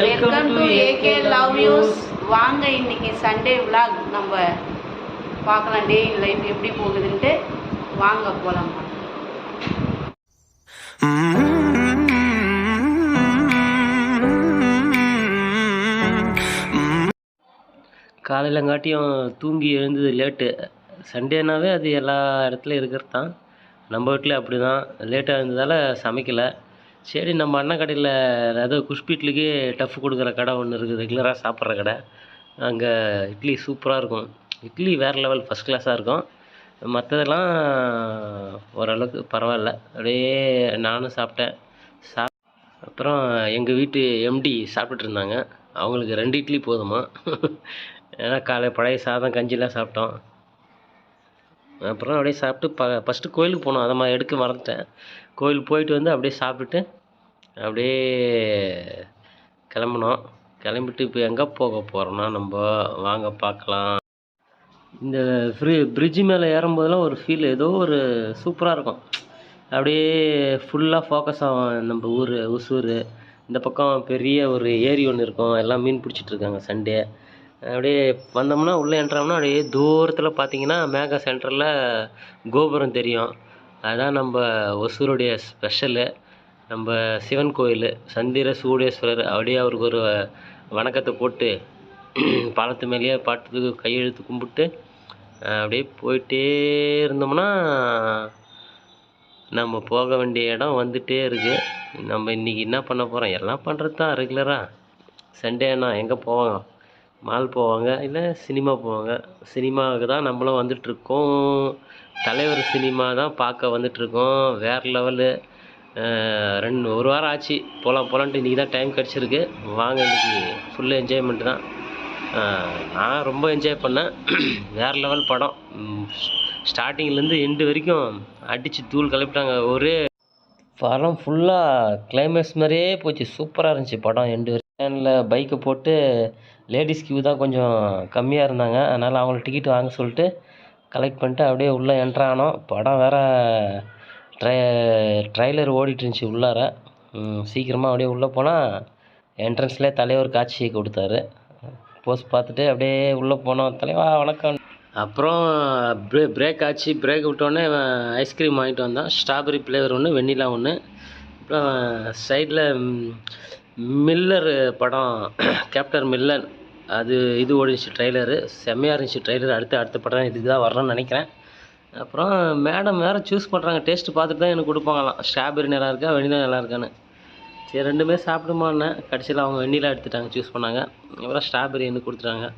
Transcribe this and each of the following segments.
Welcome to AK love use வாங்க இன்னைக்கு Sunday vlog. நம்ம பார்க்கலாம். டே இன் லைஃப் எப்படி போகுதுன்ட்டு வாங்க போலாம்? காலையிலங்காட்டியும் தூங்கி எழுந்தது லேட்டு சண்டேனாவே அது எல்லா இடத்துலையும் இருக்கிறது தான். நம்ம வீட்டில் அப்படி தான் லேட்டாக இருந்ததால் சமைக்கலை. சரி நம்ம அண்ணன் கடையில் ஏதோ குஷ்பீட்லுக்கே டஃப் கொடுக்குற கடை ஒன்று இருக்குது ரெகுலராக சாப்பிட்ற கடை. அங்கே இட்லி சூப்பராக இருக்கும். இட்லி வேறு லெவல் ஃபஸ்ட் கிளாஸாக இருக்கும். மற்றதெல்லாம் ஓரளவுக்கு பரவாயில்ல. அப்படியே நானும் சாப்பிட்டேன். சா அப்புறம் எங்கள் வீட்டு எம்டி சாப்பிட்டுட்டு இருந்தாங்க. அவங்களுக்கு ரெண்டு இட்லி போதுமா? ஏன்னா காலை பழைய சாதம் கஞ்சிலாம் சாப்பிட்டோம். அப்புறம் அப்படியே சாப்பிட்டு ப ஃபஸ்ட்டு கோயிலுக்கு போனோம். அதை மாதிரி எடுக்க மறந்துட்டேன். கோயிலுக்கு போயிட்டு வந்து அப்படியே சாப்பிட்டுட்டு அப்படியே கிளம்புனோம். கிளம்பிட்டு இப்போ எங்கே போக போகிறோன்னா நம்ம வாங்க பார்க்கலாம். இந்த ஃப்ரீ பிரிட்ஜு மேலே ஏறும்போதெல்லாம் ஒரு ஃபீல் ஏதோ ஒரு சூப்பராக இருக்கும். அப்படியே ஃபுல்லாக ஃபோக்கஸ் ஆகும் நம்ம ஊர் ஒசூர். இந்த பக்கம் பெரிய ஒரு ஏரி ஒன்று இருக்கும். எல்லாம் மீன் பிடிச்சிட்டு இருக்காங்க சண்டே. அப்படியே வந்தோம்னா உள்ளே என்ட்ராம்னா அப்படியே தூரத்தில் பார்த்தீங்கன்னா மேகா சென்டரில் கோபுரம் தெரியும். அதுதான் நம்ம ஒசூருடைய ஸ்பெஷலு நம்ம சிவன் கோயில் சந்திர சூடேஸ்வரர் அப்படியே அவருக்கு ஒரு வணக்கத்தை போட்டு பாலத்து மேலேயே பாட்டுக்கு கையெழுத்து கும்பிட்டு அப்படியே போயிட்டே இருந்தோம்னா நம்ம போக வேண்டிய இடம் வந்துட்டே இருக்குது நம்ம இன்றைக்கி என்ன பண்ண போகிறோம் எல்லாம் பண்ணுறது தான் ரெகுலராக சண்டேனா எங்கே போவோம் மால் போவாங்க இல்லை சினிமா போவாங்க. சினிமாவுக்கு தான் நம்மளும் வந்துட்டுருக்கோம். தலைவர் சினிமா தான் பார்க்க வந்துட்டுருக்கோம். வேறு லெவலு. ரெண்டு ஒரு வாரம் ஆச்சு. போகலாம் போகலான்ட்டு இன்றைக்கி தான் டைம் கிடச்சிருக்கு. வாங்க இன்றைக்கி ஃபுல்லு என்ஜாய்மெண்ட் தான். நான் ரொம்ப என்ஜாய் பண்ணேன். வேறு லெவல் படம். ஸ்டார்டிங்லேருந்து எண்டு வரைக்கும் அடித்து தூள் கிளப்பிட்டாங்க ஒரே படம் ஃபுல்லாக கிளைமேக்ஸ் மாதிரியே போச்சு. சூப்பராக இருந்துச்சு படம். எண்டு வரைக்கும் பைக்கை போட்டு லேடிஸ் க்யூ தான் கொஞ்சம் கம்மியாக இருந்தாங்க. அதனால் அவங்களுக்கு டிக்கெட் வாங்க சொல்லிட்டு கலெக்ட் பண்ணிட்டு அப்படியே உள்ளே என்ட்ரு ஆனோம். படம் வேறு ட்ரை ட்ரைலர் ஓடிட்டு இருந்துச்சு உள்ளார. சீக்கிரமாக அப்படியே உள்ளே போனால் என்ட்ரன்ஸ்லேயே தலைவர் காட்சி கொடுத்தாரு. போஸ்ட் பார்த்துட்டு அப்படியே உள்ளே போனோம். தலைவா வணக்கம். அப்புறம் ப்ரே பிரேக் ஆச்சு. பிரேக் விட்டோடனே ஐஸ்கிரீம் வாங்கிட்டு வந்தான் ஸ்ட்ராபெரி ஃப்ளேவர் ஒன்று வெண்ணிலா ஒன்று அப்புறம் சைடில் மில்லர் படம் கேப்டர் மில்லன் அது இது ஓடிச்சு ட்ரைலரு செம்மையாக இருந்துச்சு ட்ரைலர் அடுத்து அடுத்த படம் இதுக்கு தான் வரணும்னு நினைக்கிறேன். அப்புறம் மேடம் வேறு சூஸ் பண்ணுறாங்க டேஸ்ட்டு பார்த்துட்டு தான் எனக்கு கொடுப்பாங்களாம். ஸ்ட்ராபெரி நல்லா இருக்கா? வெண்ணிலா நல்லா இருக்கான்னு. சரி ரெண்டுமே சாப்பிடுமான்னேன் கடைசியில் அவங்க வெண்ணிலா எடுத்துட்டாங்க சூஸ் பண்ணாங்க. அப்புறம் ஸ்ட்ராபெரி எனக்கு கொடுத்துட்டாங்க.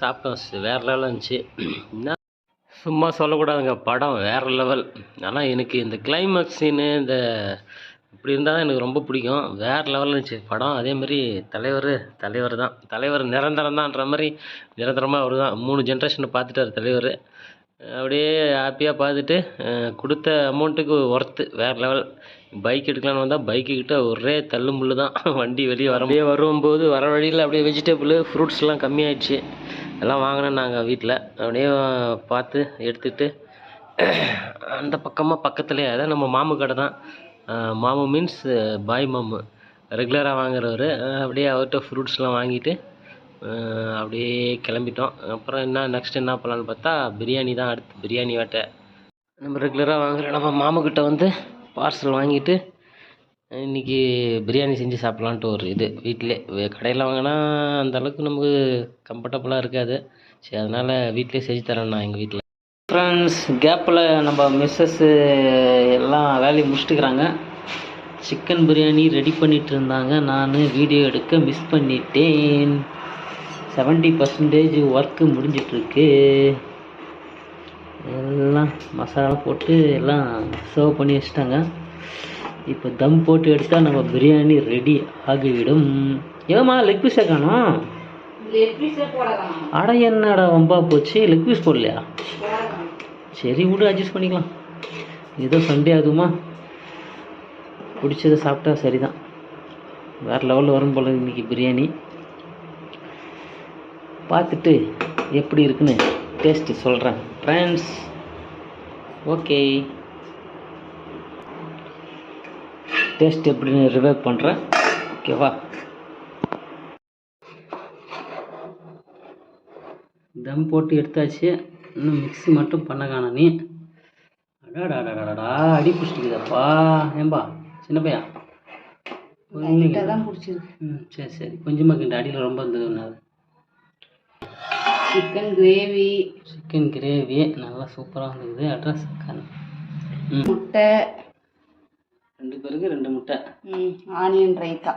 சாப்பிட்டோம். வேற வேறு லெவலில் இருந்துச்சு. என்ன? சும்மா சொல்லக்கூடாதுங்க. படம் வேறு லெவல் ஆனால் எனக்கு இந்த கிளைமேக்ஸ் சீனு இந்த இப்படி இருந்தால் தான் எனக்கு ரொம்ப பிடிக்கும். வேறு லெவலில் இருந்துச்சு. படம் அதேமாரி தலைவர் தலைவர் தான். தலைவர் நிரந்தரம் தான்ன்ற மாதிரி நிரந்தரமாக அவர் தான். மூணு ஜென்ரேஷனை பார்த்துட்டார் தலைவர். அப்படியே ஹாப்பியாக பார்த்துட்டு கொடுத்த அமௌண்ட்டுக்கு ஒர்த்து வேறு லெவல் பைக் எடுக்கலான்னு வந்தால் பைக்குக்கிட்ட ஒரே தள்ளு முள்ளு தான். வண்டி வெளியே வர அப்படியே வரும்போது வர வழியில் அப்படியே வெஜிடபிள் ஃப்ரூட்ஸ்லாம் கம்மியாயிடுச்சு. எல்லாம் வாங்கினேன் நாங்கள் வீட்டில் அப்படியே பார்த்து எடுத்துக்கிட்டு அந்த பக்கமாக பக்கத்துலேயே அதான் நம்ம மாமு கடை தான். மாமு மீன்ஸ் பாய் மாமு. ரெகுலராக வாங்குறவர் அப்படியே அவர்கிட்ட ஃப்ரூட்ஸ்லாம் வாங்கிட்டு அப்படியே கிளம்பிட்டோம். அப்புறம் என்ன நெக்ஸ்ட் என்ன பண்ணலான்னு பார்த்தா பிரியாணி தான் அடுத்து பிரியாணி வேட்டை. நம்ம ரெகுலராக வாங்குற நம்ம மாமுக்கிட்ட வந்து பார்சல் வாங்கிட்டு இன்றைக்கி பிரியாணி செஞ்சு சாப்பிட்லான்ட்டு ஒரு இது வீட்டிலே. கடையில் வாங்கினா அந்த அளவுக்கு நமக்கு கம்ஃபர்டபுளாக இருக்காது. சரி அதனால் வீட்டிலே செஞ்சு தரேன் நான் எங்கள் வீட்டில் ஃப்ரெண்ட்ஸ் கேப்பில் நம்ம மிஸ்ஸஸ்ஸு எல்லாம் வேலையை முடிச்சுட்டுக்கிறாங்க. சிக்கன் பிரியாணி ரெடி பண்ணிட்டு இருந்தாங்க நான் வீடியோ எடுக்க மிஸ் பண்ணிட்டேன். செவன்ட்டி பர்சன்டேஜ் ஒர்க்கு முடிஞ்சிட்ருக்கு. எல்லாம் மசாலா போட்டு எல்லாம் சர்வ் பண்ணி வச்சிட்டாங்க. இப்போ தம் போட்டு எடுத்தால் நம்ம பிரியாணி ரெடி ஆகிவிடும். ஏமா லெக் பீஸை காணோம்? அட என்னடா வம்பா போச்சு. லெக் பீஸ் போடலையா? சரி விடு அட்ஜஸ்ட் பண்ணிக்கலாம். ஏதோ சண்டே ஆகுமா பிடிச்சதை சாப்பிட்டா சரி தான் வேறு லெவலில் வரும் போல் இன்றைக்கி பிரியாணி. பார்த்துட்டு எப்படி இருக்குன்னு டேஸ்ட்டு சொல்கிறேன் ஃப்ரெண்ட்ஸ் ஓகே டேஸ்ட் எப்படின்னு ரிவைவ் பண்ணுறேன் ஓகேவா தம் போட்டு எடுத்தாச்சு. இன்னும் மிக்ஸி மட்டும் பண்ண காணோம் நீ. அடாடாடாடாடா அடி பிடிச்சிட்டுக்குதப்பா ஏம்பா சின்ன பிடிச்சிருக்கு. ம் சரி சரி. கொஞ்சமாக கிண்ட அடியில் ரொம்ப இருந்தது ஒன்று சிக்கன் கிரேவி சிக்கன் கிரேவி நல்லா சூப்பராக இருந்தது அட்ரஸ் முட்டை. ரெண்டு பேருக்கு ரெண்டு முட்டை. ம், ஆனியன் ரைத்தா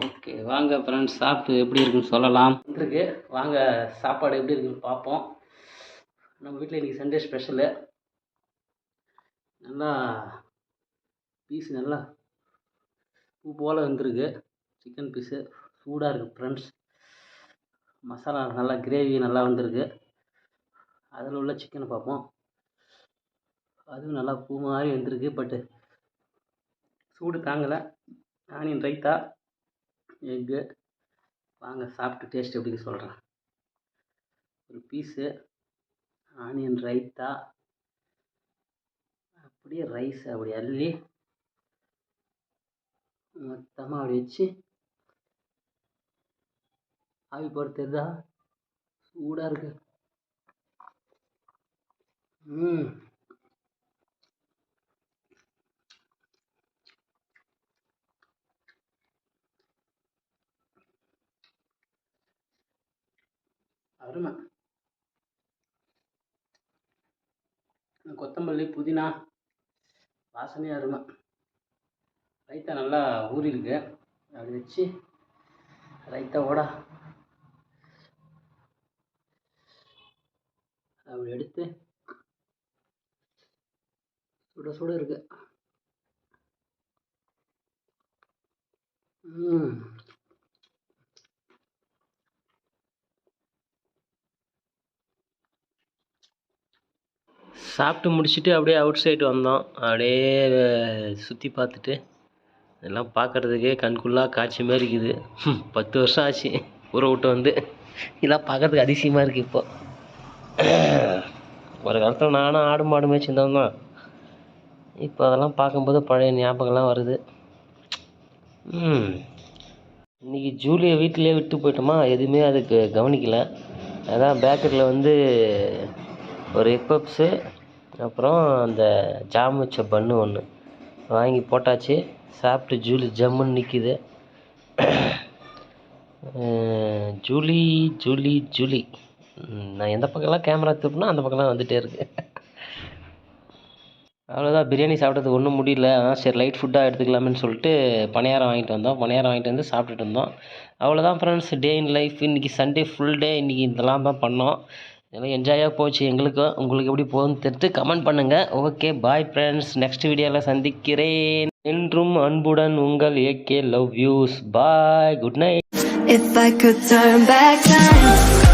ஓகே வாங்க ஃப்ரெண்ட்ஸ் சாப்பிட்டு எப்படி இருக்குன்னு சொல்லலாம். இருக்கு. வாங்க சாப்பாடு எப்படி இருக்குன்னு பார்ப்போம். நம்ம வீட்டில் இன்றைக்கி சண்டே ஸ்பெஷலு நல்லா பீஸ் நல்லா பூ போல் வந்திருக்கு. சிக்கன் பீஸு சூடாக இருக்குது ஃப்ரெண்ட்ஸ் மசாலா நல்லா கிரேவி நல்லா வந்திருக்கு. அதில் உள்ள சிக்கனை பார்ப்போம். அதுவும் நல்லா பூ மாதிரி வந்திருக்கு பட்டு சூடு தாங்கலை. ஆனியன் ரைத்தா எக்கு வாங்க சாப்பிட்டு டேஸ்ட் எப்படின்னு சொல்கிறேன் ஒரு பீஸு ஆனியன் ரைத்தா. அப்படியே ரைஸ் அப்படி அள்ளி மொத்தமாக அப்படி வச்சு ஆவி போட சூடாக இருக்கு. ம். அருமை. கொத்தமல்லி புதினா வாசனையாக அருமை ரைத்தா நல்லா ஊறிருக்கு. அப்படி வச்சு ரைத்தாவோட அப்படி எடுத்து சுட சுட இருக்கு. ம். சாப்பிட்டு முடிச்சுட்டு அப்படியே அவுட் சைடு வந்தோம். அப்படியே சுற்றி பார்த்துட்டு இதெல்லாம் பார்க்குறதுக்கே கண்குள்ளாக காட்சி மாதிரி இருக்குது. பத்து வருஷம் ஆச்சு ஊரை விட்டு வந்து. இதெல்லாம் பார்க்கறதுக்கு அதிசயமாக இருக்குது இப்போ. ஒரு காலத்தில் நானும் ஆடு மாடு மேய்ச்சிருந்தோம் தான். இப்போ அதெல்லாம் பார்க்கும்போது பழைய ஞாபகம்லாம் வருது. இன்றைக்கி ஜூலியை வீட்டிலே விட்டு போயிட்டோமா? எதுவுமே அதுக்கு கவனிக்கலை. அதான் பேக்கரியில் வந்து ஒரு எக் பப்ஸு அப்புறம் அந்த ஜாம் வச்ச பன்னு ஒன்று வாங்கி போட்டாச்சு. சாப்பிட்டு ஜூலி ஜம்முன்னு நிற்கிது ஜூலி ஜூலி ஜூலி. நான் எந்த பக்கம்லாம் கேமரா திருப்பினோ அந்த பக்கம்லாம் வந்துகிட்டே இருக்கு. அவ்வளோதான் பிரியாணி சாப்பிட்டது ஒன்றும் முடியல. ஆனால் சரி லைட் ஃபுட்டாக எடுத்துக்கலாம்னு சொல்லிட்டு பணியாரம் வாங்கிட்டு வந்தோம். பணியாரம் வாங்கிட்டு வந்து சாப்பிட்டுட்டு இருந்தோம். அவ்வளோதான் ஃப்ரெண்ட்ஸ் டே இன் லைஃப் இன்றைக்கி சண்டே ஃபுல் டே இன்றைக்கி இதெல்லாம் தான் பண்ணோம். எல்லாம் என்ஜாயாக போச்சு. எங்களுக்கும் உங்களுக்கு எப்படி போகுதுன்னு தெரிஞ்சு கமெண்ட் பண்ணுங்கள் ஓகே பாய் ஃப்ரெண்ட்ஸ் நெக்ஸ்ட் வீடியோவில் சந்திக்கிறேன். என்றும் அன்புடன் உங்கள் AK love use bye good night If I could turn back time.